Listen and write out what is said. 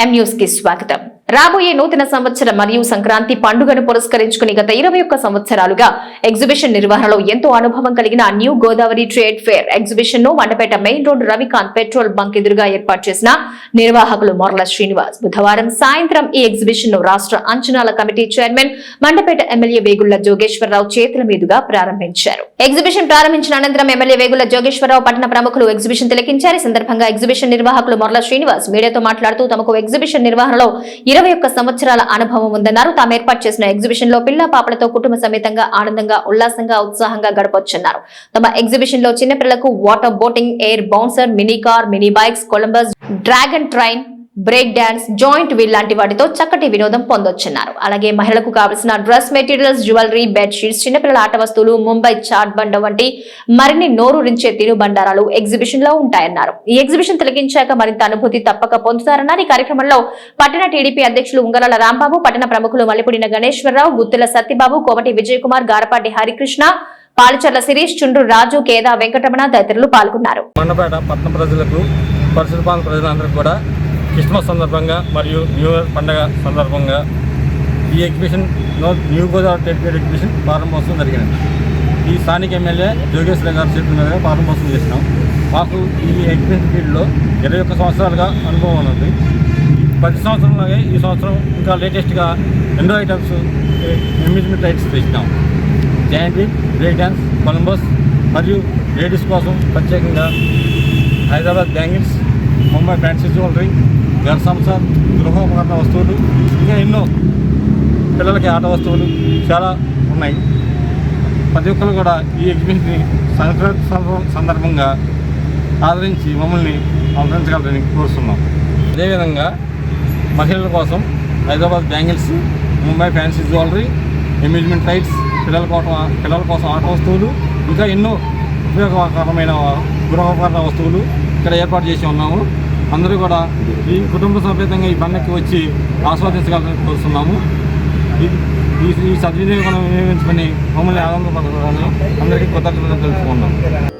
ఎం కి స్వాగతం. రాబోయే నూతన సంవత్సరం మరియు సంక్రాంతి పండుగను పురస్కరించుకుని గత ఇరవై ఒక్క సంవత్సరాలుగా ఎగ్జిబిషన్ నిర్వహణలో ఎంతో అనుభవం కలిగిన new Godavari trade fair ఎగ్జిబిషన్ను Mandapeta main road Ravikanth petrol bunk ఎదురుగా ఏర్పాటు చేసిన నిర్వాహకులు మొరల శ్రీనివాస్. బుధవారం సాయంత్రం ఈ ఎగ్జిబిషన్ను రాష్ట్ర అంచనాల committee chairman Mandapeta MLA Vegulla Jogeswararao చేతుల మీదుగా ప్రారంభించారు. ఎగ్జిబిషన్ ప్రారంభించిన అనంతరం ఎమ్మెల్యే వేగుళ్ళ జోగేశ్వరరావు పట్టణ ప్రముఖులు ఎగ్జిబిషన్ తిలకించారు. ఈ సందర్భంగా ఎగ్జిబిషన్ నిర్వాహకులు మొరల శ్రీనివాస్ మీడియాతో మాట్లాడుతూ తమకు ఎగ్జిబిషన్ నిర్వహణలో ఇరవై ఒక్క సంవత్సరాల అనుభవం ఉందన్నారు. తాము ఏర్పాటు చేసిన ఎగ్జిబిషన్లో పిల్ల పాపలతో కుటుంబ సమేతంగా ఆనందంగా ఉల్లాసంగా ఉత్సాహంగా గడపొచ్చన్నారు. తమ ఎగ్జిబిషన్లో చిన్నపిల్లలకు water boating air bouncer mini car mini bikes Columbus dragon train break dance giant wheel లాంటి వాటితో చక్కటి వినోదం పొందొచ్చున్నారు. అలాగే మహిళలకు కావలసిన డ్రెస్ మెటీరియల్స్ జ్యువెలరీ బెడ్షీట్స్ చిన్నపిల్లల ఆట వస్తువులు ముంబై చాట్ బండ వంటి మరిన్ని నోరూరించే తినుబండారాలు ఎగ్జిబిషన్లో ఉంటాయన్నారు. ఈ ఎగ్జిబిషన్ తొలగించాక మరింత అనుభూతి తప్పక పొందుతారన్నారు. ఈ కార్యక్రమంలో పట్టణ టీడీపీ అధ్యక్షులు ఉంగరాల రాంబాబు పట్టణ ప్రముఖులు మల్లిపుడిన గణేశ్వరరావు గుత్తుల సత్యబాబు కోమటి విజయ్ కుమార్ గారపాటి హరికృష్ణ పాలచర్ల శిరీష్ చుండ్రు రాజు కేదా వెంకటరమణ తదితరులు పాల్గొన్నారు. మండపేట పట్టణ ప్రజలకు ప్రజలందరికీ కూడా క్రిస్మస్ సందర్భంగా మరియు న్యూ ఇయర్ పండగ సందర్భంగా ఈ ఎగ్జిబిషన్ న్యూ గోదావరి టెట్ ఎగ్జిబిషన్ ప్రారంభోత్సవం జరిగింది ఈ స్థానిక ఎమ్మెల్యే జోగేశ్వర గారి చేతుల మీదుగా ప్రారంభోత్సవం చేసినాం. మాకు ఈ ఎగ్జిబిషన్ ఫీల్డ్లో ఇరవై ఒక్క సంవత్సరాలుగా అనుభవం ఉన్నది. ప్రతి సంవత్సరంలాగే ఈ సంవత్సరం ఇంకా లేటెస్ట్గా ఎన్నో ఐటమ్స్ అమ్యూజ్మెంట్ రైట్స్ తెచ్చినాం. Giant wheel break dance Columbus మరియు లేడీస్ కోసం ప్రత్యేకంగా Hyderabad bangles Mumbai fancy jewellery Ghar Sansar గృహోపకరణ వస్తువులు ఇంకా ఎన్నో పిల్లలకి ఆట వస్తువులు చాలా ఉన్నాయి. ప్రతి ఒక్కరు కూడా ఈ ఎగ్జిబిషన్ని సంక్రాంతి సందర్భం- సందర్భంగా ఆదరించి మమ్మల్ని ఆదరించగలరని కోరుతున్నాం అదేవిధంగా మహిళల కోసం Hyderabad bangles Mumbai fancy jewellery amusement rides పిల్లల కోసం పిల్లల కోసం ఆట వస్తువులు ఇంకా ఎన్నో ఉపయోగకరమైన గృహోపకరణ వస్తువులు ఇక్కడ ఏర్పాటు చేసి ఉన్నాము. అందరూ కూడా ఈ కుటుంబ సమేతంగా ఈ పండుగకి వచ్చి ఆస్వాదించగలని కోరుతున్నాము. ఈ- ఈ సద్వినియోగం వినియోగించుకొని మమ్మల్ని ఆనందపడాలని అందరికీ కృతజ్ఞతలు తెలుసుకున్నాం